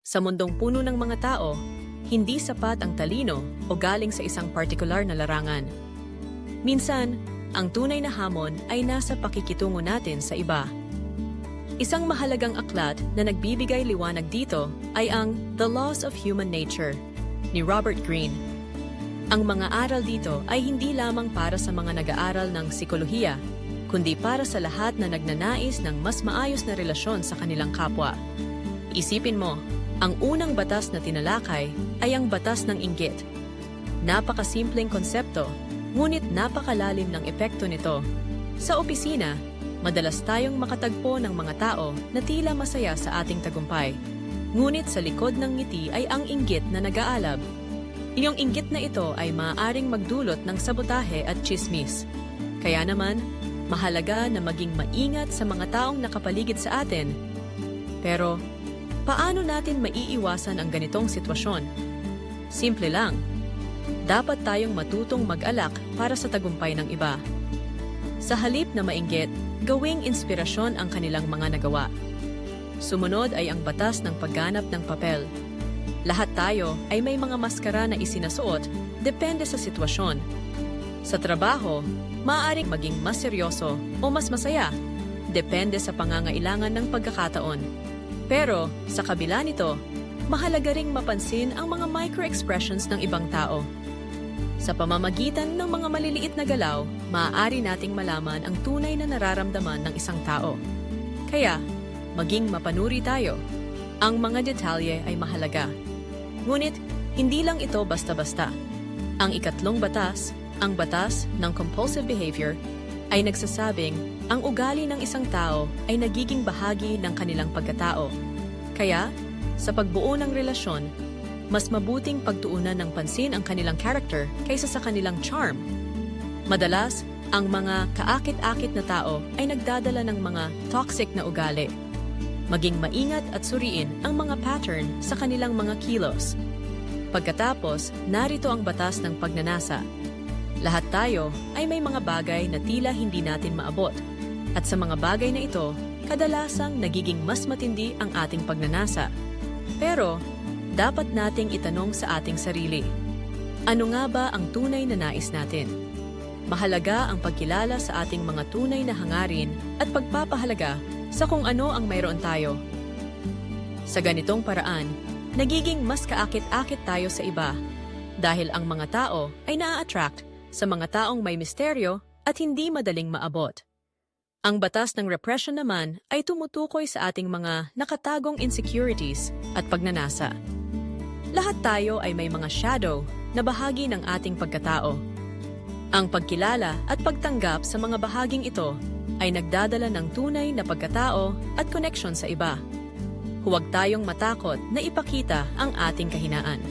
Sa mundong puno ng mga tao, hindi sapat ang talino o galing sa isang partikular na larangan. Minsan, ang tunay na hamon ay nasa pakikitungo natin sa iba. Isang mahalagang aklat na nagbibigay liwanag dito ay ang The Laws of Human Nature ni Robert Greene. Ang mga aral dito ay hindi lamang para sa mga nag-aaral ng psikolohiya, kundi para sa lahat na nagnanais ng mas maayos na relasyon sa kanilang kapwa. Isipin mo, ang unang batas na tinalakay ay ang batas ng inggit. Napakasimpleng konsepto, ngunit napakalalim ng epekto nito. Sa opisina, madalas tayong makatagpo ng mga tao na tila masaya sa ating tagumpay. Ngunit sa likod ng ngiti ay ang inggit na nag-aalab. Iyong inggit na ito ay maaaring magdulot ng sabotahe at chismis. Kaya naman, mahalaga na maging maingat sa mga taong nakapaligid sa atin. Pero, paano natin maiiwasan ang ganitong sitwasyon? Simple lang. Dapat tayong matutong mag-alak para sa tagumpay ng iba. Sa halip na mainggit, gawing inspirasyon ang kanilang mga nagawa. Sumunod ay ang batas ng pagganap ng papel. Lahat tayo ay may mga maskara na isinasuot depende sa sitwasyon. Sa trabaho, maaaring maging mas seryoso o mas masaya. Depende sa pangangailangan ng pagkakataon. Pero, sa kabila nito, mahalaga ring mapansin ang mga micro-expressions ng ibang tao. Sa pamamagitan ng mga maliliit na galaw, maaari nating malaman ang tunay na nararamdaman ng isang tao. Kaya, maging mapanuri tayo. Ang mga detalye ay mahalaga. Ngunit, hindi lang ito basta-basta. Ang ikatlong batas, ang batas ng compulsive behavior, ay nagsasabing ang ugali ng isang tao ay nagiging bahagi ng kanilang pagkatao. Kaya, sa pagbuo ng relasyon, mas mabuting pagtuunan ng pansin ang kanilang character kaysa sa kanilang charm. Madalas, ang mga kaakit-akit na tao ay nagdadala ng mga toxic na ugali. Maging maingat at suriin ang mga pattern sa kanilang mga kilos. Pagkatapos, narito ang batas ng pagnanasa. Lahat tayo ay may mga bagay na tila hindi natin maabot. At sa mga bagay na ito, kadalasang nagiging mas matindi ang ating pagnanasa. Pero, dapat nating itanong sa ating sarili, ano nga ba ang tunay na nais natin? Mahalaga ang pagkilala sa ating mga tunay na hangarin at pagpapahalaga sa kung ano ang mayroon tayo. Sa ganitong paraan, nagiging mas kaakit-akit tayo sa iba dahil ang mga tao ay naa-attract sa mga taong may misteryo at hindi madaling maabot. Ang batas ng repression naman ay tumutukoy sa ating mga nakatagong insecurities at pagnanasa. Lahat tayo ay may mga shadow na bahagi ng ating pagkatao. Ang pagkilala at pagtanggap sa mga bahaging ito ay nagdadala ng tunay na pagkatao at connection sa iba. Huwag tayong matakot na ipakita ang ating kahinaan.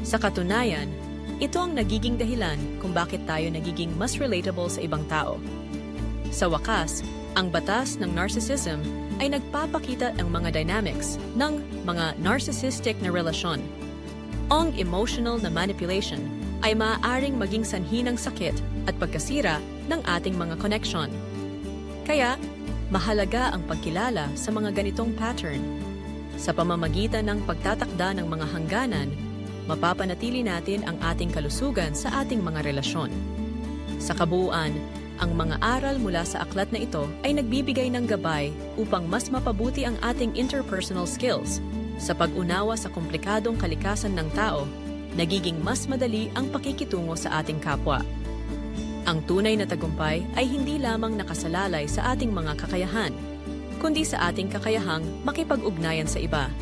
Sa katunayan, ito ang nagiging dahilan kung bakit tayo nagiging mas relatable sa ibang tao. Sa wakas, ang batas ng narcissism ay nagpapakita ng mga dynamics ng mga narcissistic na relasyon. Ang emotional na manipulation ay maaaring maging sanhi ng sakit at pagkasira ng ating mga connection. Kaya, mahalaga ang pagkilala sa mga ganitong pattern. Sa pamamagitan ng pagtatakda ng mga hangganan, mapapanatili natin ang ating kalusugan sa ating mga relasyon. Sa kabuuan, ang mga aral mula sa aklat na ito ay nagbibigay ng gabay upang mas mapabuti ang ating interpersonal skills. Sa pag-unawa sa komplikadong kalikasan ng tao, nagiging mas madali ang pakikitungo sa ating kapwa. Ang tunay na tagumpay ay hindi lamang nakasalalay sa ating mga kakayahan, kundi sa ating kakayahang makipag-ugnayan sa iba.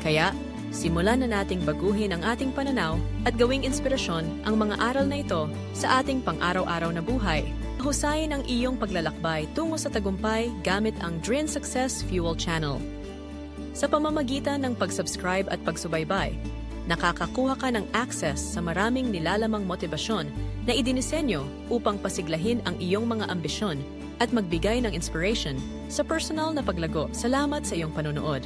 Kaya, simulan na nating baguhin ang ating pananaw at gawing inspirasyon ang mga aral na ito sa ating pang-araw-araw na buhay. Husayin ang iyong paglalakbay tungo sa tagumpay gamit ang Drin Success Fuel Channel. Sa pamamagitan ng pag-subscribe at pagsubaybay, nakakakuha ka ng access sa maraming nilalamang motibasyon na idinisenyo upang pasiglahin ang iyong mga ambisyon at magbigay ng inspiration sa personal na paglago. Salamat sa iyong panonood.